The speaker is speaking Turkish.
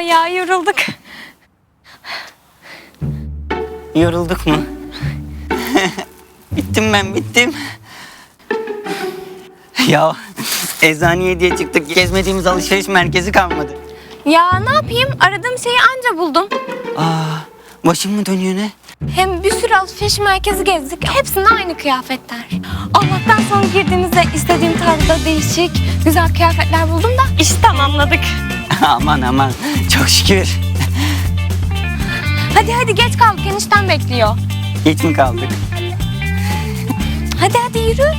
ya yorulduk. Yorulduk mu? bittim ben bittim. ya eczaneye diye çıktık. Gezmediğimiz alışveriş merkezi kalmadı. Ya ne yapayım aradığım şeyi anca buldum. Aa, başım mı dönüyor ne? Hem bir sürü alışveriş merkezi gezdik. Hepsinde aynı kıyafetler. Allah'tan son girdiğimizde istediğim tarzda değişik, güzel kıyafetler buldum da işi tamamladık. Aman aman çok şükür. Hadi hadi geç kaldık enişten bekliyor. Hiç mi kaldık? Hadi hadi yürü.